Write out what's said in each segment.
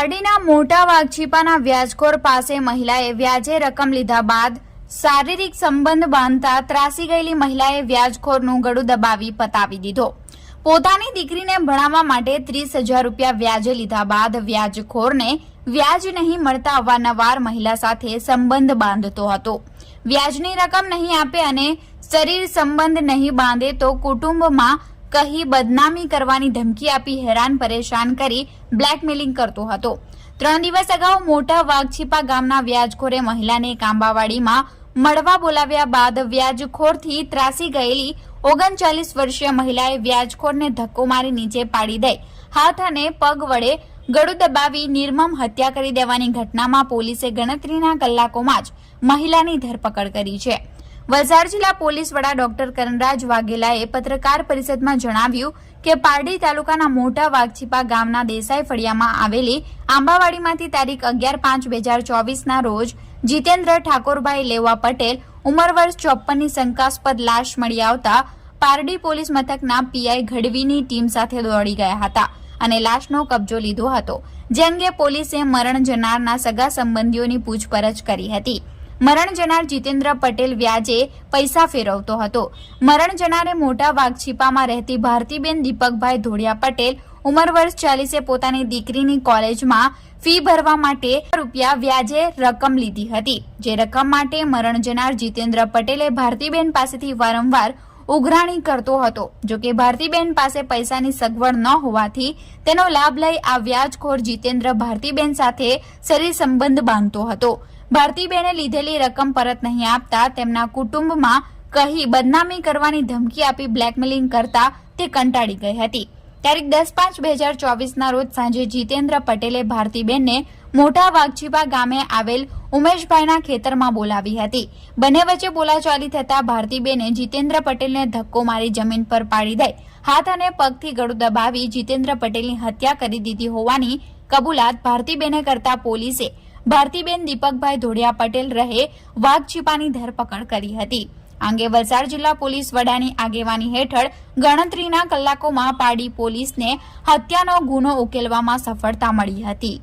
પારડીના મોટા વાઘછીપાના વ્યાજખોર પાસે મહિલાએ વ્યાજે રકમ લીધા બાદ શારીરિક સંબંધ બાંધતા ત્રાસી ગયેલી મહિલાએ વ્યાજખોરનું ગળું દબાવી પતાવી દીધો. પોતાની દીકરીને ભણાવવા માટે ત્રીસ હજાર રૂપિયા વ્યાજે લીધા બાદ વ્યાજખોરને વ્યાજ નહીં મળતા અવારનવાર મહિલા સાથે સંબંધ બાંધતો હતો. વ્યાજની રકમ નહીં આપે અને શરીર સંબંધ નહીં બાંધે તો કુટુંબમાં કહી બદનામી કરવાની ધમકી આપી હેરાન પરેશાન કરી બ્લેકમેલિંગ કરતો હતો. ત્રણ દિવસ અગાઉ મોટા વાઘછીપા ગામના વ્યાજખોરે મહિલાને કાંબાવાડીમાં મળવા બોલાવ્યા બાદ વ્યાજખોરથી ત્રાસી ગયેલી ઓગણચાલીસ વર્ષીય મહિલાએ વ્યાજખોરને ધક્કો મારી નીચે પાડી દઈ, હાથ અને પગ વડે ગળું દબાવી નિર્મમ હત્યા કરી દેવાની ઘટનામાં પોલીસે ગણતરીના કલાકોમાં જ મહિલાની ધરપકડ કરી છે. વલસાડ જિલ્લા પોલીસ વડા ડોક્ટર કરણરાજ વાઘેલાએ પત્રકાર પરિષદમાં જણાવ્યું કે પારડી તાલુકાના મોટા વાઘછીપા ગામના દેસાઈ ફળિયામાં આવેલી આંબાવાડીમાંથી તારીખ અગિયાર પાંચ બે હજાર ચોવીસના રોજ જીતેન્દ્ર ઠાકોરભાઈ લેવા પટેલ ઉંમર વર્ષ ચોપ્પનની શંકાસ્પદ લાશ મળી આવતા પારડી પોલીસ મથકના પીઆઈ ગઢવીની ટીમ સાથે દોડી ગયા હતા અને લાશનો કબજો લીધો હતો, જે અંગે પોલીસે મરણ જનારના સગા સંબંધીઓની પૂછપરછ કરી હતી. મરણ જનાર જીતેન્દ્ર પટેલ વ્યાજે પૈસા ફેરવતો હતો. મરણ જનારે મોટા વાઘછીપામાં રહેતી ભારતીબેન દીપકભાઈ ધોળિયા પટેલ ઉંમર વર્ષ ચાલીસે પોતાની દીકરીની કોલેજમાં ફી ભરવા માટે રૂપિયા વ્યાજે રકમ લીધી હતી. જે રકમ માટે મરણ જનાર જીતેન્દ્ર પટેલે ભારતીબેન પાસેથી વારંવાર ઉઘરાણી કરતો હતો. જો કે ભારતીબેન પાસે પૈસાની સગવડ ન હોવાથી તેનો લાભ લઈ આ વ્યાજખોર જીતેન્દ્ર ભારતીબેન સાથે શરીર સંબંધ બાંધતો હતો. ભારતીબેને લીધેલી રકમ પરત નહીં આપતા તેમના કુટુંબમાં કહી બદનામી કરવાની ધમકી આપી બ્લેકમેલિંગ કરતા તે કંટાળી ગઈ હતી. તારીખ દસ પાંચ બે હજાર ચોવીસના રોજ સાંજે જીતેન્દ્ર પટેલે ભારતીબેનને મોટા વાઘછીપા ગામે આવેલ ઉમેશભાઈના ખેતરમાં બોલાવી હતી. બંને વચ્ચે બોલાચાલી થતા ભારતીબેને જીતેન્દ્ર પટેલને ધક્કો મારી જમીન પર પાડી દઈ, હાથ અને પગથી ગળું દબાવી જીતેન્દ્ર પટેલની હત્યા કરી દીધી હોવાની કબૂલાત ભારતીબેને કરતા પોલીસે ભારતીબેન દીપકભાઈ ધોળિયા પટેલ રહે વાઘછીપાની ધરપકડ કરી હતી. આંગે વલસાડ જિલ્લા પોલીસ વડાની આગેવાની હેઠળ ગણતરીના કલાકોમાં પાડી પોલીસને હત્યાનો ગુનો ઉકેલવામાં સફળતા મળી હતી.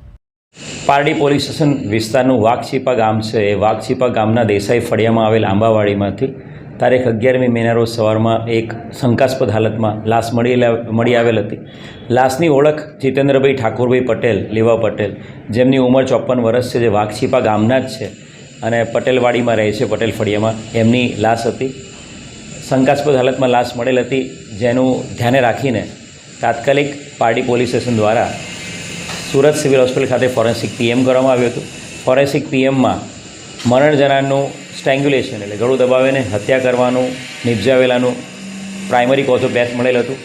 પારડી પોલીસ સ્ટેશન વિસ્તારનું વાઘછીપા ગામ છે. એ વાઘછીપા ગામના દેસાઈ ફળિયામાં આવેલ આંબાવાડીમાંથી તારીખ અગિયારમી મેના રોજ સવારમાં એક શંકાસ્પદ હાલતમાં લાશ મળી મળી આવેલ હતી. લાશની ઓળખ જીતેન્દ્રભાઈ ઠાકોરભાઈ પટેલ, લેવા પટેલ. જેમની ઉંમર ચોપન વર્ષ છે, જે વાઘછીપા ગામના જ છે અને પટેલવાડીમાં રહે છે પટેલ ફળિયામાં એમની લાશ હતી. શંકાસ્પદ હાલતમાં લાશ મળેલ હતી, જેનું ધ્યાને રાખીને તાત્કાલિક પાર્ટી પોલીસ સ્ટેશન દ્વારા સુરત સિવિલ હોસ્પિટલ ખાતે ફોરેન્સિક પીએમ કરવામાં આવ્યું હતું. ફોરેન્સિક પીએમમાં મરણ જનારનું સ્ટ્રેંગ્યુલેશન એટલે ગળું દબાવીને હત્યા કરવાનું, નિપજાવેલાનું પ્રાઇમરી કોઝ ઓફ ડેથ મળેલ હતું.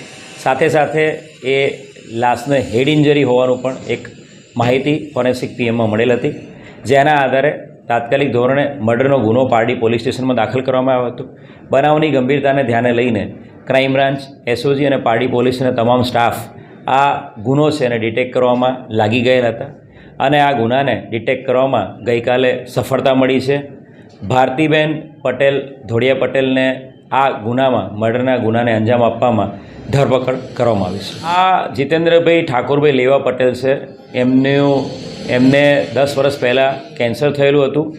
સાથે સાથે એ લાશને હેડ ઇન્જરી હોવાનું પણ એક માહિતી ફોરેન્સિક પીએમમાં મળેલ હતી, જેના આધારે તાત્કાલિક ધોરણે મર્ડરનો ગુનો પારડી પોલીસ સ્ટેશનમાં દાખલ કરવામાં આવ્યો હતો. બનાવની ગંભીરતાને ધ્યાને લઈને ક્રાઇમ બ્રાન્ચ, એસઓજી અને પારડી પોલીસના તમામ સ્ટાફ આ ગુનો છે એને ડિટેક્ટ કરવામાં લાગી ગયેલા હતા. અને આ ગુનાને ડિટેક્ટ કરવામાં ગઈકાલે સફળતા મળી છે. ભારતીબેન પટેલ, ધોળિયા પટેલને આ ગુનામાં, મર્ડરના ગુનાને અંજામ આપવામાં ધરપકડ કરવામાં આવી છે. આ જીતેન્દ્રભાઈ ઠાકોરભાઈ લેવા પટેલ છે. એમનું, એમને દસ વર્ષ પહેલાં કેન્સર થયેલું હતું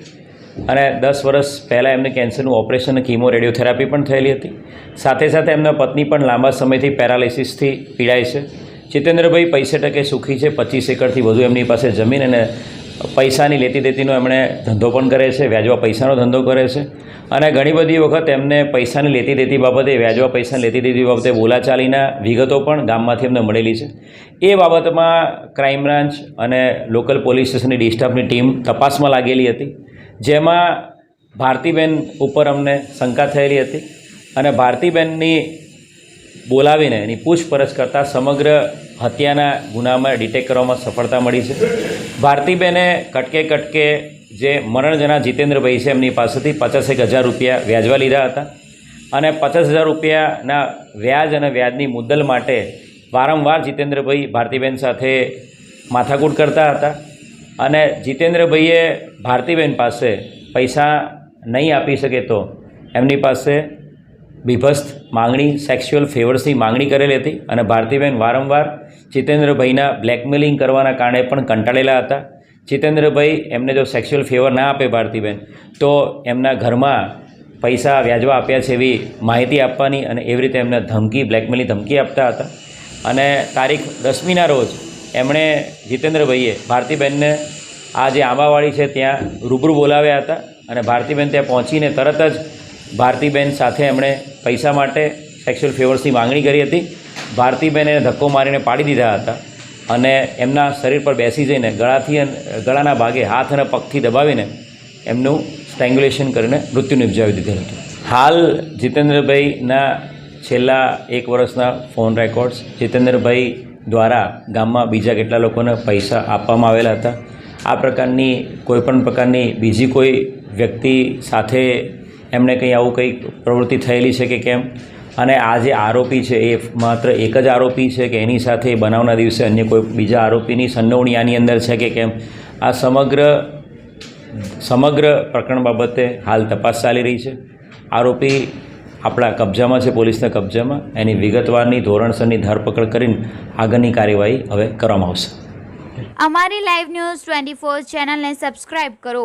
અને દસ વર્ષ પહેલાં એમને કેન્સરનું ઓપરેશન કીમો રેડિયોથેરાપી પણ થયેલી હતી. સાથે સાથે એમના પત્ની પણ લાંબા સમયથી પેરાલિસિસથી પીડાય છે. જીતેન્દ્રભાઈ પૈસે ટકે સુખી છે, પચીસ એકરથી વધુ એમની પાસે જમીન અને પૈસાની લેતી દેતીનો એમણે ધંધો પણ કરે છે, વ્યાજવા પૈસાનો ધંધો કરે છે. અને ઘણી બધી વખત એમને પૈસાની લેતી દેતી બાબતે, વ્યાજવા પૈસાની લેતી દેતી બાબતે બોલાચાલીના વિગતો પણ ગામમાંથી એમને મળેલી છે. એ બાબતમાં ક્રાઇમ બ્રાન્ચ અને લોકલ પોલીસ સ્ટેશનની ડિસ્ટાફની ટીમ તપાસમાં લાગેલી હતી. જેમાં ભારતીબેન ઉપર અમને શંકા થયેલી હતી. અને ભારતીબેનની બોલાવીને એની પૂછપરછ કરતાં સમગ્ર હત્યાના ગુનામાં ડિટેક કરવામાં સફળતા મળી છે. ભારતીબેને કટકે કટકે જે મરણજના જીતેન્દ્રભાઈ છે, એમની પાસેથી પચાસેક હજાર રૂપિયા વ્યાજવા લીધા હતા. અને પચાસ હજાર રૂપિયાના વ્યાજ અને વ્યાજની મુદ્દલ માટે વારંવાર જીતેન્દ્રભાઈ ભારતીબેન સાથે માથાકૂટ કરતા હતા. અને જીતેન્દ્રભાઈએ ભારતીબેન પાસે પૈસા નહીં આપી શકે તો એમની પાસે બીભસ્ત માંગણી, સેક્સ્યુઅલ ફેવર્સની માંગણી કરેલી હતી અને ભારતીબેન વારંવાર જીતેન્દ્રભાઈના બ્લેકમેલિંગ કરવાના કારણે પણ કંટાળેલા હતા. જીતેન્દ્રભાઈ એમને જો સેક્સ્યુઅલ ફેવર ના આપે ભારતીબેન, તો એમના ઘરમાં પૈસા વ્યાજવા આપ્યા છે એવી માહિતી આપવાની અને એવી રીતે એમને ધમકી બ્લેકમેલની ધમકી આપતા હતા. અને તારીખ દસમીના રોજ એમણે જીતેન્દ્રભાઈએ ભારતીબેનને આ જે આંબાવાડી છે ત્યાં રૂબરૂ બોલાવ્યા હતા અને ભારતીબેન ત્યાં પહોંચીને તરત જ ભારતીબેન સાથે એમણે પૈસા માટે સેક્સ્યુઅલ ફેવર્સની માંગણી કરી હતી. ભારતીબેને ધક્કો મારીને પાડી દીધા હતા અને એમના શરીર પર બેસી જઈને ગળાથી ગળાના ભાગે હાથ અને પગથી દબાવીને એમનું સ્ટ્રેંગ્યુલેશન કરીને મૃત્યુ નિપજાવી દીધેલ હતું. હાલ જીતેન્દ્રભાઈના છેલ્લા એક વર્ષના ફોન રેકોર્ડ્સ જીતેન્દ્રભાઈ દ્વારા ગામમાં બીજા કેટલા લોકોને પૈસા આપવામાં આવેલા હતા? આ પ્રકારની કોઈપણ પ્રકારની બીજી કોઈ વ્યક્તિ સાથે એમણે કંઈ આવું કંઈક પ્રવૃત્તિ થયેલી છે કે કેમ? અને આ જે આરોપી છે, એ માત્ર એક જ આરોપી છે કે એની સાથે બનાવના દિવસે અન્ય કોઈ બીજા આરોપીની સંડોવણી આની અંદર છે કે કેમ? આ સમગ્ર સમગ્ર પ્રકરણ બાબતે હાલ તપાસ ચાલી રહી છે. આરોપી આપણા કબજામાં છે, પોલીસના કબજામાં. એની વિગતવારની, ધોરણસરની ધરપકડ કરીને આગળની કાર્યવાહી હવે કરવામાં આવશે. અમારી લાઈવ ન્યૂઝ ટ્વેન્ટી ફોર ચેનલને સબસ્ક્રાઈબ કરો.